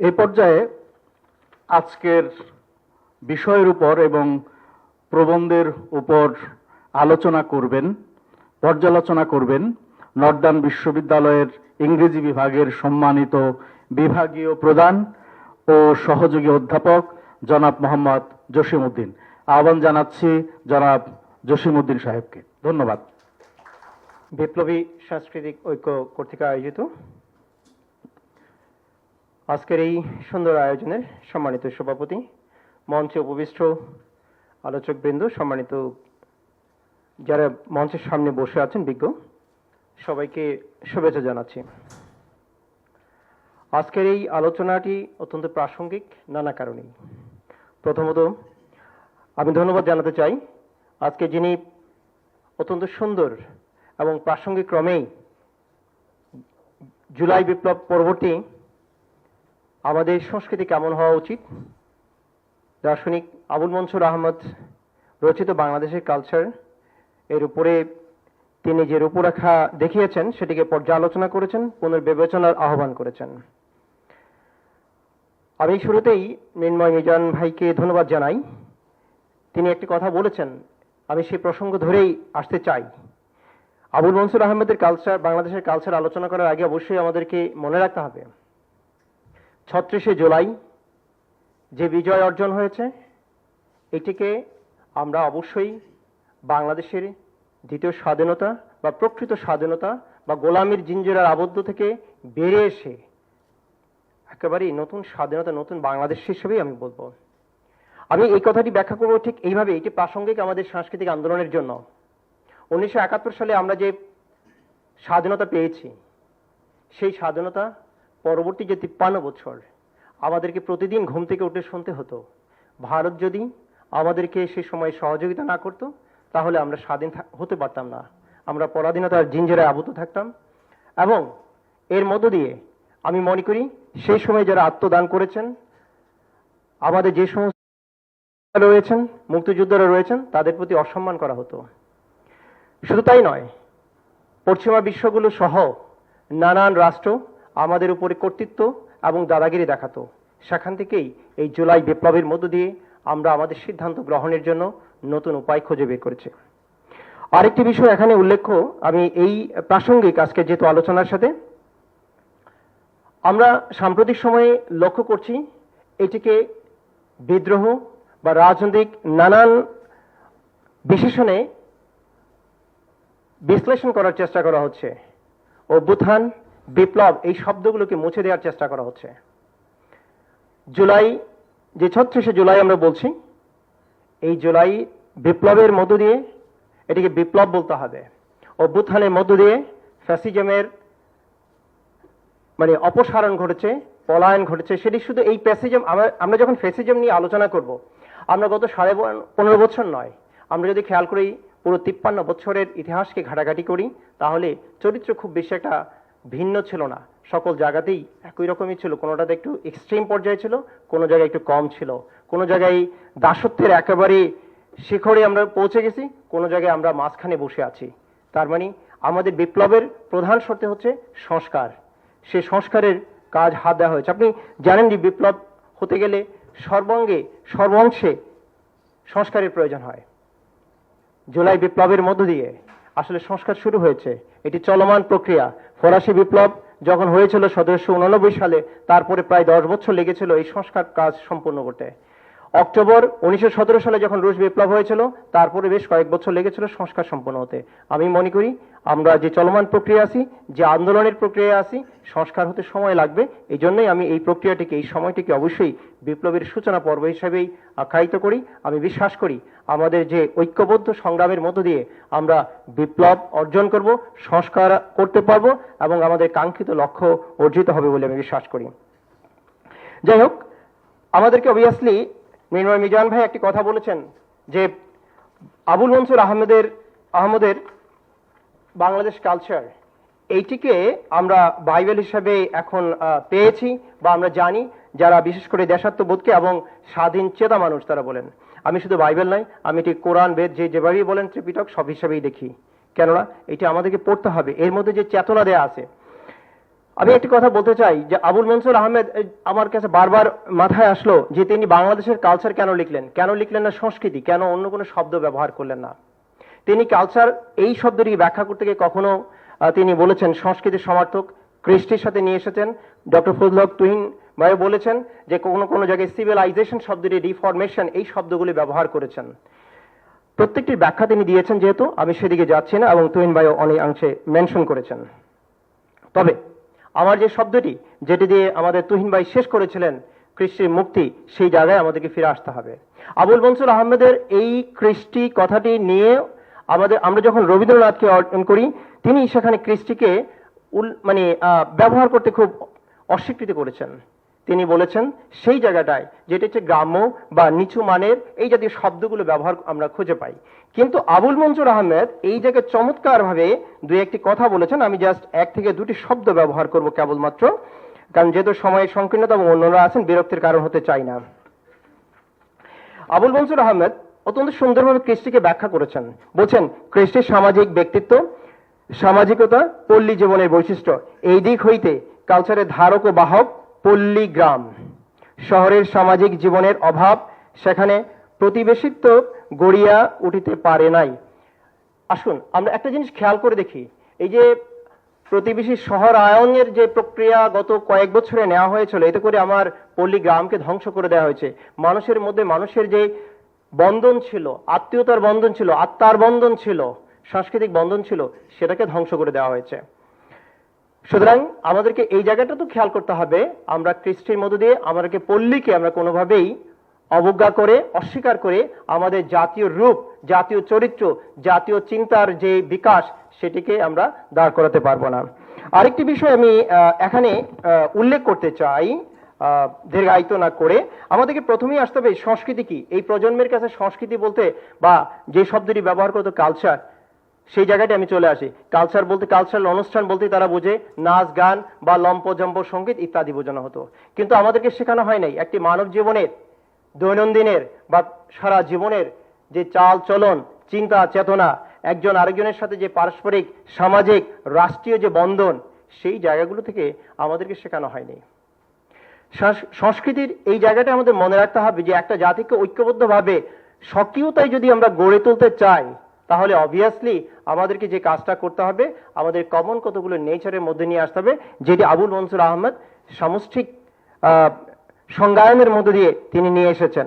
এই পর্যায়ে আজকের বিষয়ের উপর এবং প্রবন্ধের উপর আলোচনা করবেন, পর্যালোচনা করবেন নর্দান বিশ্ববিদ্যালয়ের ইংরেজি বিভাগের সম্মানিত বিভাগীয় প্রধান ও সহযোগী অধ্যাপক জনাব মোহাম্মদ জসিমউদ্দিন। আহ্বান জানাচ্ছি জনাব জসিমউদ্দিন সাহেবকে। ধন্যবাদ। বিপ্লবী সাংস্কৃতিক ঐক্য কর্তৃক আয়োজিত আজকের এই সুন্দর আয়োজনের সম্মানিত সভাপতি, মঞ্চে উপবিষ্ট আলোচকবৃন্দ, সম্মানিত যারা মঞ্চের সামনে বসে আছেন, বিজ্ঞ, সবাইকে শুভেচ্ছা জানাচ্ছি। আজকের এই আলোচনাটি অত্যন্ত প্রাসঙ্গিক, নানা কারণেই। প্রথমত, আমি ধন্যবাদ জানাতে চাই আজকে যিনি অত্যন্ত সুন্দর এবং প্রাসঙ্গিক ক্রমেই জুলাই বিপ্লব পরবর্তী আমাদের সংস্কৃতি কেমন হওয়া উচিত? দার্শনিক আবুল মনসুর আহমদ রচিত বাংলাদেশের কালচার, এর উপরে তিনি যে রূপরেখা দেখিয়েছেন, সেটিকে পর্যালোচনা করেছেন, পুনর্বিবেচনার আহ্বান করেছেন। আমি শুরুতেই মৃন্ময় মিজান ভাইকে ধন্যবাদ জানাই। তিনি একটি কথা বলেছেন, আমি সেই প্রসঙ্গ ধরেই আসতে চাই। আবুল মনসুর আহমেদের কালচার, বাংলাদেশের কালচার আলোচনা করার আগে অবশ্যই আমাদেরকে মনে রাখতে হবে। ছত্রিশে জুলাই যে বিজয় অর্জন হয়েছে, এটিকে আমরা অবশ্যই বাংলাদেশের দ্বিতীয় স্বাধীনতা বা প্রকৃত স্বাধীনতা বা গোলামীর জিঞ্জিরার আবদ্ধ থেকে বেরিয়ে এসে একেবারেই নতুন স্বাধীনতা, নতুন বাংলাদেশ হিসেবেই আমি বলব। আমি এই কথাটি ব্যাখ্যা করব ঠিক এইভাবে এটি প্রাসঙ্গিক আমাদের সাংস্কৃতিক আন্দোলনের জন্য। উনিশশো একাত্তর সালে আমরা যে স্বাধীনতা পেয়েছি, সেই স্বাধীনতা পরবর্তী যে তিপ্পান্ন বছর, আমাদেরকে প্রতিদিন ঘুম থেকে উঠে শুনতে হতো। ভারত যদি আমাদেরকে সে সময় সহযোগিতা না করত, তাহলে আমরা স্বাধীন হতে পারতাম না। আমরা পরাধীনতার জিঞ্জেরায় আবদ্ধ থাকতাম। এবং এর মধ্য দিয়ে আমি মনে করি, সেই সময় যারা আত্মদান করেছেন, আমাদের যে সমস্ত রয়েছেন, মুক্তিযোদ্ধারা রয়েছেন, তাদের প্রতি অসম্মান করা হতো। শুধু তাই নয়, পশ্চিমা বিশ্বগুলো সহ নানান রাষ্ট্র আমাদের উপরে কর্তৃত্ব এবং দাদাগিরি দেখাতো। সেখান থেকেই এই জুলাই বিপ্লবের মধ্য দিয়ে আমরা আমাদের সিদ্ধান্ত গ্রহণের জন্য নতুন উপায় খুঁজে বের করেছি। আরেকটি বিষয় এখানে উল্লেখ্য, আমি এই প্রাসঙ্গিক আজকে যেহেতু আলোচনার সাথে, আমরা সাম্প্রতিক সময়ে লক্ষ্য করছি এটিকে বিদ্রোহ বা রাজনৈতিক নানান বিশেষণে বিশ্লেষণ করার চেষ্টা করা হচ্ছে। অভ্যুত্থান বিপ্লব, এই শব্দগুলোকে মুছে দেওয়ার চেষ্টা করা হচ্ছে। জুলাই, যে ছত্রিশে জুলাই আমরা বলছি, এই জুলাই বিপ্লবের মধ্য দিয়ে এটিকে বিপ্লব বলতে হবে। অভ্যুত্থানের মধ্য দিয়ে ফ্যাসিজমের মানে অপসারণ ঘটেছে, পলায়ন ঘটেছে, সেটি শুধু এই প্যাসিজম আমরা যখন ফ্যাসিজম নিয়ে আলোচনা করব, আমরা গত সাড়ে পন- পনেরো বছর নয়, আমরা যদি খেয়াল করি, পুরো তিপ্পান্ন বছরের ইতিহাসকে ঘাটাঘাটি করি, তাহলে চরিত্র খুব বেশি একটা ভিন্ন ছিল না। সকল জায়গাতেই একই রকমই ছিল। কোনোটাতে একটু এক্সট্রিম পর্যায়ে ছিল, কোনো জায়গায় একটু কম ছিল। কোনো জায়গায় দাসত্বের একেবারে শিখরে আমরা পৌঁছে গেছি, কোনো জায়গায় আমরা মাঝখানে বসে আছি। তার মানে আমাদের বিপ্লবের প্রধান শর্ত হচ্ছে সংস্কার। সে সংস্কারের কাজ হাত দেওয়া হয়েছে। আপনি জানেন যে বিপ্লব হতে গেলে সর্বাঙ্গে, সর্বাংশে সংস্কারের প্রয়োজন হয়। জুলাই বিপ্লবের মধ্য দিয়ে আসলে সংস্কার শুরু হয়েছে। এটি চলমান প্রক্রিয়া। ফরাসি বিপ্লব যখন হয়েছিল সতেরোশো সালে, তারপরে প্রায় দশ বছর লেগেছিল এই সংস্কার কাজ সম্পূর্ণ করতে। অক্টোবর উনিশশো সতেরো সালে যখন রুশ বিপ্লব হয়েছিল, তারপরে বেশ কয়েক বছর লেগেছিল সংস্কার সম্পন্ন হতে। আমি মনে করি, আমরা যে চলমান প্রক্রিয়া আছি, যে আন্দোলনের প্রক্রিয়া আছি, সংস্কার হতে সময় লাগবে। এই জন্যই আমি এই প্রক্রিয়াটিকে, এই সময়টিকে অবশ্যই বিপ্লবের সূচনা পর্ব হিসেবেই আখ্যায়িত করি। আমি বিশ্বাস করি, আমাদের যে ঐক্যবদ্ধ সংগ্রামের মধ্য দিয়ে আমরা বিপ্লব অর্জন করব, সংস্কার করতে পারব এবং আমাদের কাঙ্ক্ষিত লক্ষ্য অর্জিত হবে বলে আমি বিশ্বাস করি। যাই হোক, আমাদেরকে অবভিয়াসলি মৃন্ময় মিজান ভাই একটি কথা বলেছেন যে আবুল মনসুর আহমেদের, আহমদের বাংলাদেশ কালচার এইটিকে আমরা বাইবেল হিসাবে এখন পেয়েছি বা আমরা জানি যারা বিশেষ করে দেশাত্মবোধকে এবং স্বাধীন চেতা মানুষ তারা বলেন। আমি শুধু বাইবেল নয়, আমি এটি কোরআন, বেদ, যে যেভাবেই বলেন, ত্রিপিটক সব হিসাবেই দেখি। কেননা এটি আমাদেরকে পড়তে হবে। এর মধ্যে যে চেতনা দেয়া আছে আমি একটি কথা বলতে চাই যে আবুল মনসুর আহমেদ আমার কাছে বারবার মাথায় আসলো যে তিনি বাংলাদেশের কালচার কেন লিখলেন? কেন লিখলেন না সংস্কৃতি? কেন অন্য কোনো শব্দ ব্যবহার করলেন না? তিনি কালচার এই শব্দটি ব্যাখ্যা করতে গিয়ে কখনো তিনি বলেছেন সংস্কৃতির সমর্থক কৃষ্টির সাথে নিয়ে এসেছেন। ডক্টর ফজলক তুহিন ভাই বলেছেন যে কোনো কোনো জায়গায় সিভিলাইজেশন শব্দটি রিফরমেশন এই শব্দগুলি ব্যবহার করেছেন। প্রত্যেকটির ব্যাখ্যা তিনি দিয়েছেন যেহেতু, আমি সেদিকে যাচ্ছি না এবং তুহিন ভাইও অনেক অংশে মেনশন করেছেন। তবে আমার যে শব্দটি, যেটি দিয়ে আমাদের তুহিন ভাই শেষ করেছিলেন, কৃষ্টির মুক্তি, সেই জায়গায় আমাদেরকে ফিরে আসতে হবে। আবুল মনসুর আহমেদের এই কৃষ্টি কথাটি নিয়ে আমাদের, আমরা যখন রবীন্দ্রনাথকে অর্জন করি, তিনি সেখানে কৃষ্টিকে মানে ব্যবহার করতে খুব অস্বীকৃতি করেছেন। তিনি বলেছেন, সেই জায়গাটায়, যেটা হচ্ছে গ্রাম্য বা নিচু মানের, এই জাতীয় শব্দগুলো ব্যবহার আমরা খুঁজে পাই। কিন্তু আবুল মনসুর আহমেদ এই জায়গায় চমৎকারভাবে দুই একটি কথা বলেছেন। আমি জাস্ট এক থেকে দুটি শব্দ ব্যবহার করব কেবলমাত্র, কারণ যেহেতু সময়ের সংকীর্ণতা এবং অন্যরা আছেন, বিরক্তির কারণ হতে চাই না। আবুল মনসুর আহমেদ অত্যন্ত সুন্দরভাবে কৃষ্টিকে ব্যাখ্যা করেছেন। বলছেন কৃষ্টির সামাজিক ব্যক্তিত্ব, সামাজিকতা, পল্লী জীবনের বৈশিষ্ট্য। এই দিক হইতে কালচারের ধারক ও বাহক পল্লী গ্রাম শহরের সামাজিক জীবনের অভাব, সেখানে প্রতিবেশিত্ব গড়িয়া উঠিতে পারে নাই। আসুন, আমরা একটা জিনিস খেয়াল করে দেখি। এই যে প্রতিবেশী শহর আয়নের যে প্রক্রিয়া গত কয়েক বছরে নেওয়া হয়েছিল, এতে করে আমার পল্লী গ্রামকে ধ্বংস করে দেওয়া হয়েছে। মানুষের মধ্যে মানুষের যে বন্ধন ছিল, আত্মীয়তার বন্ধন ছিল, আত্মার বন্ধন ছিল, সাংস্কৃতিক বন্ধন ছিল, সেটাকে ধ্বংস করে দেওয়া হয়েছে। সুতরাং আমাদেরকে এই জায়গাটা তো খেয়াল করতে হবে, আমরা কৃষ্টির মধ্য দিয়ে আমাদেরকে পল্লীকে আমরা কোনোভাবেই অবজ্ঞা করে, অস্বীকার করে আমাদের জাতীয় রূপ, জাতীয় চরিত্র, জাতীয় চিন্তার যে বিকাশ, সেটিকে আমরা দাঁড় করাতে পারব না। আরেকটি বিষয় আমি এখানে উল্লেখ করতে চাই দীর্ঘায়িত না করে। আমাদেরকে প্রথমেই আসতে হবে সংস্কৃতি কি? এই প্রজন্মের কাছে সংস্কৃতি বলতে বা যে শব্দটি ব্যবহার করতো কালচার সেই জায়গাটি আমি চলে আসি। কালচার বলতে কালচারাল অনুষ্ঠান বলতে তারা বোঝে, নাচ, গান বা লম্প, জম্প, সংগীত ইত্যাদি বোঝানো হতো। কিন্তু আমাদেরকে শেখানো হয় নাই একটি মানব জীবনের, দৈনন্দিনের বা সারা জীবনের যে চাল চলন, চিন্তা, চেতনা, একজন আরেকজনের সাথে যে পারস্পরিক, সামাজিক, রাষ্ট্রীয় যে বন্ধন, সেই জায়গাগুলো থেকে আমাদেরকে শেখানো হয়নি সংস্কৃতির এই জায়গাটা আমাদের মনে রাখতে হবে যে একটা জাতিকে ঐক্যবদ্ধভাবে সক্রিয়তায় যদি আমরা গড়ে তুলতে চাই তাহলে অবভিয়াসলি আমাদেরকে যে কাজটা করতে হবে, আমাদের কমন কতগুলো নেচারের মধ্যে নিয়ে আসতে হবে, যেটি আবুল মনসুর আহমদ সামষ্টিক সংজ্ঞায়নের মধ্য দিয়ে তিনি নিয়ে এসেছেন।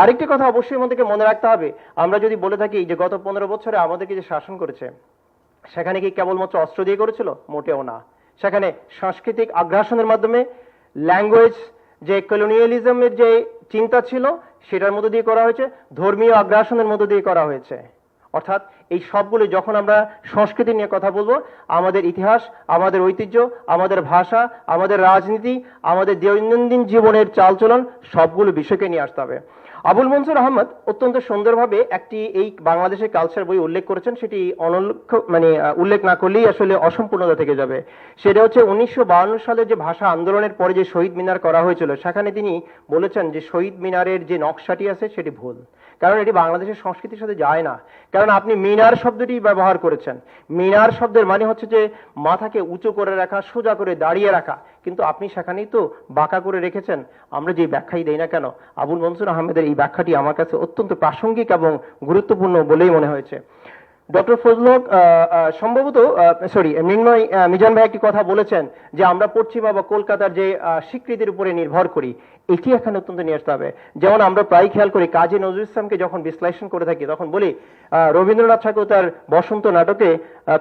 আরেকটি কথা অবশ্যই আমাদেরকে মনে রাখতে হবে, আমরা যদি বলে থাকি যে গত পনেরো বছরে আমাদেরকে যে শাসন করেছে, সেখানে কি কেবলমাত্র অস্ত্র দিয়ে করেছিল? মোটেও না। সেখানে সাংস্কৃতিক আগ্রাসনের মাধ্যমে ল্যাঙ্গুয়েজ যে কলোনিয়ালিজমের যে চিন্তা ছিল, সেটার মধ্যে দিয়ে করা হয়েছে, ধর্মীয় আগ্রাসনের মধ্যে দিয়ে করা হয়েছে। অর্থাৎ এই সবগুলো যখন আমরা সংস্কৃতি নিয়ে কথা বলব, আমাদের ইতিহাস, আমাদের ঐতিহ্য, আমাদের ভাষা, আমাদের রাজনীতি, আমাদের দৈনন্দিন জীবনের চালচলন, সবগুলো বিষয়কে নিয়ে আসতে হবে। আবুল মনসুর আহমদ অত্যন্ত সুন্দরভাবে একটি এই বাংলাদেশের কালচার বই উল্লেখ করেছেন। সেটি অনলক্ষ মানে উল্লেখ না করলেই আসলে অসম্পূর্ণতা থেকে যাবে। সেটা হচ্ছে উনিশশো সালে যে ভাষা আন্দোলনের পরে যে শহীদ মিনার করা হয়েছিল, সেখানে তিনি বলেছেন যে শহীদ মিনারের যে নকশাটি আছে সেটি ভুল। কারণ এটি বাংলাদেশের সংস্কৃতির সাথে যায় না। কারণ আপনি মিনার শব্দটি ব্যবহার করেছেন। মিনার শব্দের মানে হচ্ছে যে মাথাকে উঁচু করে রাখা, সোজা করে দাঁড়িয়ে রাখা। কিন্তু আপনি সেখানেই তো বাঁকা করে রেখেছেন। আমরা যে ব্যাখ্যাই দেই না কেন, আবুল মনসুর আহমেদের এই ব্যাখ্যাটি আমার কাছে অত্যন্ত প্রাসঙ্গিক এবং গুরুত্বপূর্ণ বলেই মনে হয়েছে। ডক্টর ফজলক আহ, আহ, সম্ভবত সরি মৃন্ময় মিজান ভাই একটি কথা বলেছেন যে আমরা পশ্চিমা বা কলকাতার যে স্বীকৃতির উপরে নির্ভর করি এটি এখানে অত্যন্ত নিয়ে আসতে হবে। যেমন আমরা প্রায় খেয়াল করি কাজী নজরুল ইসলামকে যখন বিশ্লেষণ করে থাকি তখন বলি রবীন্দ্রনাথ ঠাকুর তার বসন্ত নাটকে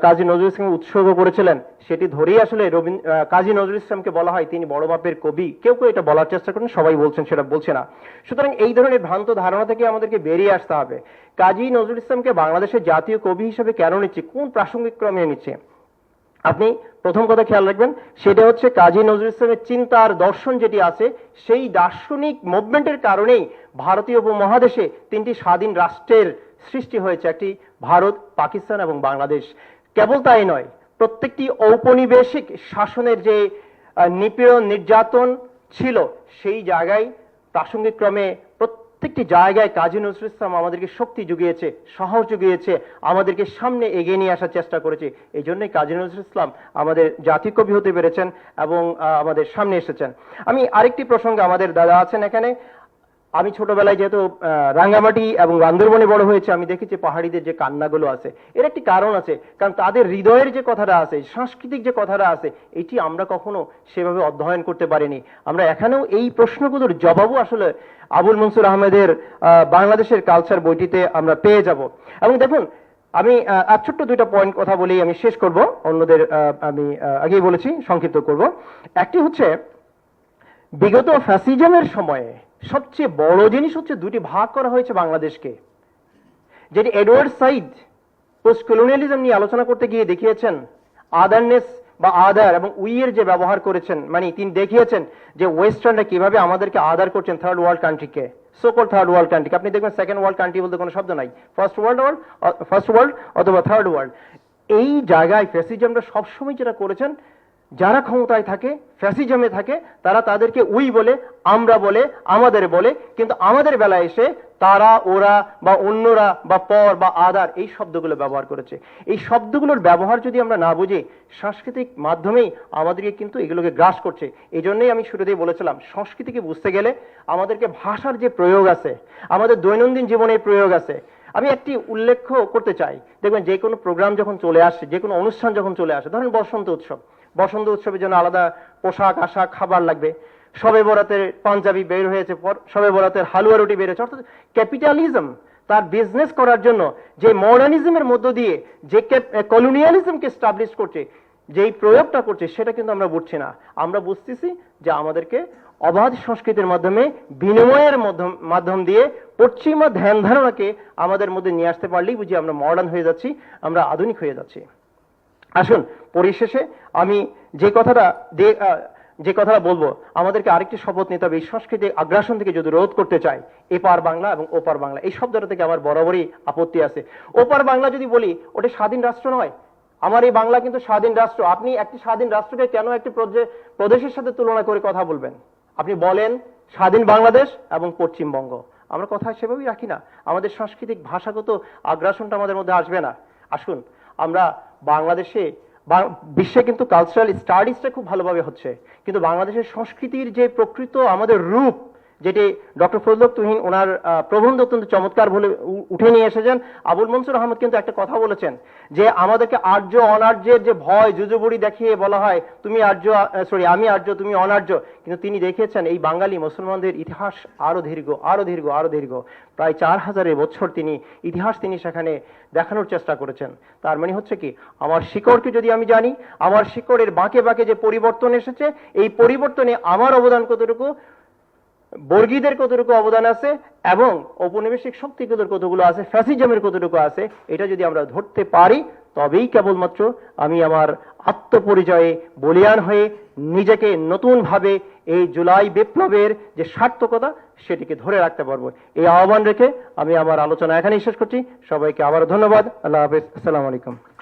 কাজী নজরুল ইসলামকে উৎসর্গ করেছিলেন। সেটি ধরেই আসলে রবীন্দ্র কাজী নজরুল ইসলামকে বলা হয় তিনি বড় মাপের কবি। কেউ কেউ এটা বলার চেষ্টা করেন সবাই বলছেন সেটা বলছে না। সুতরাং এই ধরনের ভ্রান্ত ধারণা থেকে আমাদেরকে বেরিয়ে আসতে হবে। কাজী নজরুল ইসলামকে বাংলাদেশের জাতীয় কবি হিসেবে কেন নিচ্ছে? কোন প্রাসঙ্গিক ক্রমে নিচ্ছে? আপনি প্রথম কথা খেয়াল রাখবেন, সেটা হচ্ছে কাজী নজরুল ইসলামের চিন্তার দর্শন যেটি আছে, সেই দার্শনিক মুভমেন্টের কারণেই ভারতীয় উপমহাদেশে তিনটি স্বাধীন রাষ্ট্রের সৃষ্টি হয়েছে, একটি ভারত, পাকিস্তান এবং বাংলাদেশ। কেবল তাই নয়, প্রত্যেকটি ঔপনিবেশিক শাসনের যে নিপীড়ন, নির্যাতন ছিল, সেই জায়গায় প্রাসঙ্গিক ক্রমে প্রত্যেকটি জায়গায় কাজী নজরুল ইসলাম আমাদেরকে শক্তি যুগিয়েছে, সাহস যুগিয়েছে, আমাদেরকে সামনে এগিয়ে নিয়ে আসার চেষ্টা করেছে। এই জন্যই কাজী নজরুল ইসলাম আমাদের জাতি কবি হতে পেরেছেন এবং আমাদের সামনে এসেছেন। আমি আরেকটি প্রসঙ্গে আমাদের দাদা আছেন এখানে। আমি ছোটবেলায় যেহেতু রাঙ্গামাটি এবং বান্দরবনে বড় হয়েছে, আমি দেখেছি পাহাড়িদের যে কান্নাগুলো আছে, এর একটি কারণ আছে। কারণ তাদের হৃদয়ের যে কথাটা আছে, সাংস্কৃতিক যে কথাটা আছে, এটি আমরা কখনো সেভাবে অধ্যয়ন করতে পারিনি। আমরা এখানেও এই প্রশ্নগুলোর জবাবও আসলে আবুল মনসুর আহমেদের বাংলাদেশের কালচার বইটিতে আমরা পেয়ে যাব। এবং দেখুন, আমি আর ছোট্ট দুইটা পয়েন্ট কথা বলেই আমি শেষ করব। অন্যদের আমি আগেই বলেছি, সংক্ষিপ্ত করব। একটি হচ্ছে, বিগত ফ্যাসিজমের সময়ে সবচেয়ে বড় জিনিস হচ্ছে দুটি ভাগ করা হয়েছে বাংলাদেশকে, যেটি এডওয়ার্ড সাইড পোস্ট কলোনিয়ালিজম নিয়ে আলোচনা করতে গিয়ে দেখিয়েছেন, আদারনেস বা আদার এবং উইয়ের যে ব্যবহার করেছেন মানে তিনি দেখিয়েছেন যে ওয়েস্টার্নরা কীভাবে আমাদেরকে আদার করছেন third world কান্ট্রিকে so called third world country আপনি দেখবেন সেকেন্ড ওয়ার্ল্ড কান্ট্রি বলতে কোনো শব্দ নাই first world world first world অথবা থার্ড ওয়ার্ল্ড এই জায়গায় ফ্যাসিজমরা সবসময় যেটা করেছেন যারা ক্ষমতায় থাকে, ফ্যাসিজমে থাকে, তারা তাদেরকে উই বলে, আমরা বলে, আমাদের বলে, কিন্তু আমাদের বেলায় এসে তারা, ওরা বা অন্যরা বা পর বা আদার এই শব্দগুলো ব্যবহার করেছে। এই শব্দগুলোর ব্যবহার যদি আমরা না বুঝি, সাংস্কৃতিক মাধ্যমেই আমাদেরকে কিন্তু এগুলোকে গ্রাস করছে। এই জন্যই আমি শুরুতেই বলেছিলাম, সংস্কৃতিকে বুঝতে গেলে আমাদেরকে ভাষার যে প্রয়োগ আছে, আমাদের দৈনন্দিন জীবনের প্রয়োগ আছে। আমি একটি উল্লেখ করতে চাই। দেখবেন, যে কোনো প্রোগ্রাম যখন চলে আসে, যে কোনো অনুষ্ঠান যখন চলে আসে, ধরেন বসন্ত উৎসব। বসন্ত উৎসবের জন্য আলাদা পোশাক, আশাক, খাবার লাগবে। সবে বরাতের পাঞ্জাবি বের হয়েছে সবে বরাতের হালুয়া রুটি বের হয়েছে। অর্থাৎ ক্যাপিটালিজম তার বিজনেস করার জন্য যে মডার্নিজমের মধ্য দিয়ে যে কলোনিয়ালিজমকে স্টাবলিশ করছে, যেই প্রয়োগটা করছে, সেটা কিন্তু আমরা বুঝছি না। আমরা বুঝতেছি যে আমাদেরকে অবাধ সংস্কৃতির মাধ্যমে বিনিময়ের মাধ্যম দিয়ে পশ্চিমা ধ্যান ধারণাকে আমাদের মধ্যে নিয়ে আসতে পারলেই বুঝি আমরা মডার্ন হয়ে যাচ্ছি, আমরা আধুনিক হয়ে যাচ্ছি। আসুন, পরিশেষে আমি যে কথাটা যে কথাটা বলব, আমাদেরকে আরেকটি শপথ নিতে হবে। এই সংস্কৃতি আগ্রাসন থেকে যদি রোধ করতে চাই, এপার বাংলা এবং ওপার বাংলা, এই শব্দটা থেকে আমার বরাবরই আপত্তি আছে। ওপার বাংলা যদি বলি, ওটা স্বাধীন রাষ্ট্র নয়। আমার এই বাংলা কিন্তু স্বাধীন রাষ্ট্র। আপনি একটি স্বাধীন রাষ্ট্রকে কেন একটি প্রদে- প্রদেশের সাথে তুলনা করে কথা বলবেন? আপনি বলেন, স্বাধীন বাংলাদেশ এবং পশ্চিমবঙ্গ। আমরা কথা সেভাবেই রাখি না। আমাদের সাংস্কৃতিক ভাষাগত আগ্রাসনটা আমাদের মধ্যে আসবে না। আসুন আমরা বাংলাদেশে বিশ্বে কিন্তু কালচারাল স্টাডিজটা খুব ভালোভাবে হচ্ছে। কিন্তু বাংলাদেশের সংস্কৃতির যে প্রকৃত আমাদের রূপ যেটি ডক্টর ফজলক তুহিন ওনার প্রবন্ধ অত্যন্ত চমৎকার বলে উঠে নিয়ে এসেছেন। আবুল মনসুর আহমদ কিন্তু একটা কথা বলেছেন যে আমাদেরকে আর্য অনার্যের যে ভয় জুজুবুড়ি দেখিয়ে বলা হয়, তুমি আর্য সরি আমি আর্য, তুমি অনার্য। কিন্তু তিনি দেখিয়েছেন, এই বাঙালি মুসলমানদের ইতিহাস আরও দীর্ঘ আরও দীর্ঘ আরও দীর্ঘ। প্রায় চার হাজারের বছর তিনি ইতিহাস তিনি সেখানে দেখানোর চেষ্টা করেছেন। তার মানে হচ্ছে কি, আমার শিকড়কে যদি আমি জানি, আমার শিকড়ের বাঁকে বাঁকে যে পরিবর্তন এসেছে, এই পরিবর্তনে আমার অবদান কতটুকু? বর্গীদের কতটুকু অবদান আছে এবং ঔপনিবেশিক শক্তিগুলোর কতগুলো আছে, ফ্যাসিজমের কতটুকু আছে, এটা যদি আমরা ধরতে পারি, তবেই কেবলমাত্র আমি আমার আত্মপরিচয়ে বলিয়ান হয়ে নিজেকে নতুনভাবে এই জুলাই বিপ্লবের যে সার্থকতা, সেটিকে ধরে রাখতে পারব। এই আহ্বান রেখে আমি আমার আলোচনা এখানেই শেষ করছি। সবাইকে আবারও ধন্যবাদ। আল্লাহ হাফিজ। আসসালামু আলাইকুম।